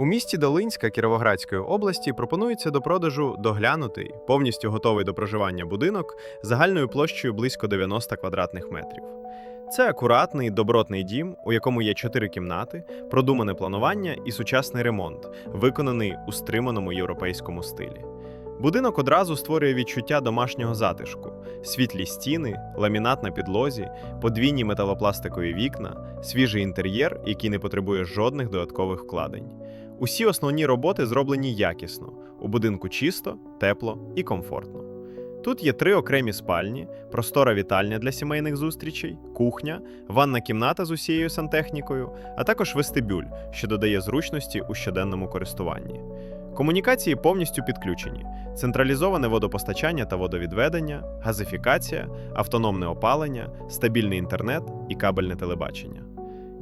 У місті Долинська Кіровоградської області пропонується до продажу доглянутий, повністю готовий до проживання будинок загальною площею близько 90 квадратних метрів. Це акуратний добротний дім, у якому є чотири кімнати, продумане планування і сучасний ремонт, виконаний у стриманому європейському стилі. Будинок одразу створює відчуття домашнього затишку: світлі стіни, ламінат на підлозі, подвійні металопластикові вікна, свіжий інтер'єр, який не потребує жодних додаткових вкладень. Усі основні роботи зроблені якісно. У будинку чисто, тепло і комфортно. Тут є три окремі спальні, простора вітальня для сімейних зустрічей, кухня, ванна кімната з усією сантехнікою, а також вестибюль, що додає зручності у щоденному користуванні. Комунікації повністю підключені: централізоване водопостачання та водовідведення, газифікація, автономне опалення, стабільний інтернет і кабельне телебачення.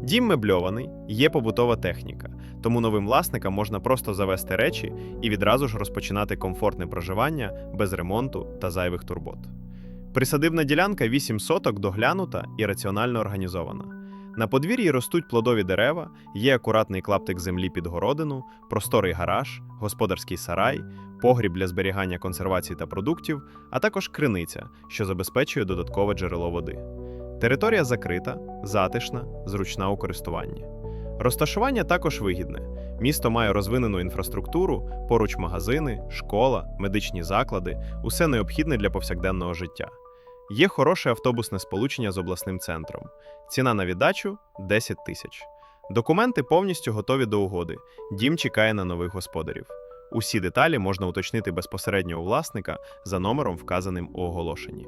Дім мебльований, є побутова техніка, тому новим власникам можна просто завести речі і відразу ж розпочинати комфортне проживання без ремонту та зайвих турбот. Присадибна ділянка 8 соток доглянута і раціонально організована. На подвір'ї ростуть плодові дерева, є акуратний клаптик землі під городину, просторий гараж, господарський сарай, погріб для зберігання консервації та продуктів, а також криниця, що забезпечує додаткове джерело води. Територія закрита, затишна, зручна у користуванні. Розташування також вигідне. Місто має розвинену інфраструктуру, поруч магазини, школа, медичні заклади, усе необхідне для повсякденного життя. Є хороше автобусне сполучення з обласним центром. Ціна на віддачу 10 тисяч. Документи повністю готові до угоди. Дім чекає на нових господарів. Усі деталі можна уточнити безпосередньо у власника за номером, вказаним у оголошенні.